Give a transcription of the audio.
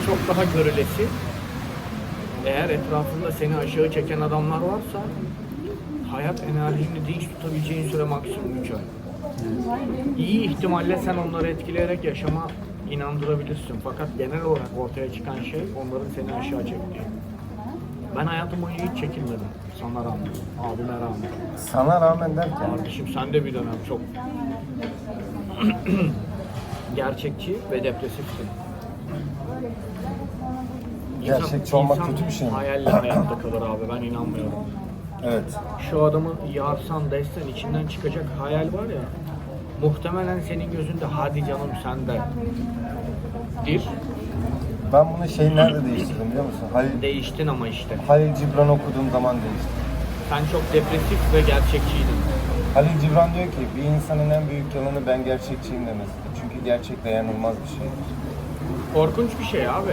çok daha görülesi. Eğer etrafında seni aşağı çeken adamlar varsa hayat enerjini dinç tutabileceğin süre maksimum 3 ay. İyi ihtimalle sen onları etkileyerek yaşama inandırabilirsin. Fakat genel olarak ortaya çıkan şey onların seni aşağı çektiği. Ben hayatım boyunca hiç çekinmedim. Sana rağmen, abime rağmen. Sana rağmen derken Kardeşim sen de bir dönem çok gerçekçi ve depresifsin. İnsan- Gerçekçi olmak insan kötü bir şey mi? Hayalle hayatta kalır abi ben inanmıyorum. evet. Şu adamı yarsan desen içinden çıkacak hayal var ya muhtemelen senin gözünde hadi canım sen de dir. Ben bunu şey nerede değiştirdim biliyor musun? Halil, Değiştin ama işte. Halil Cibran okuduğum zaman değiştirdim. Sen çok depresif ve gerçekçiydin. Halil Cibran diyor ki bir insanın en büyük yalanı ben gerçekçiyim demesidir. Çünkü gerçek dayanılmaz bir şeydir. Korkunç bir şey abi.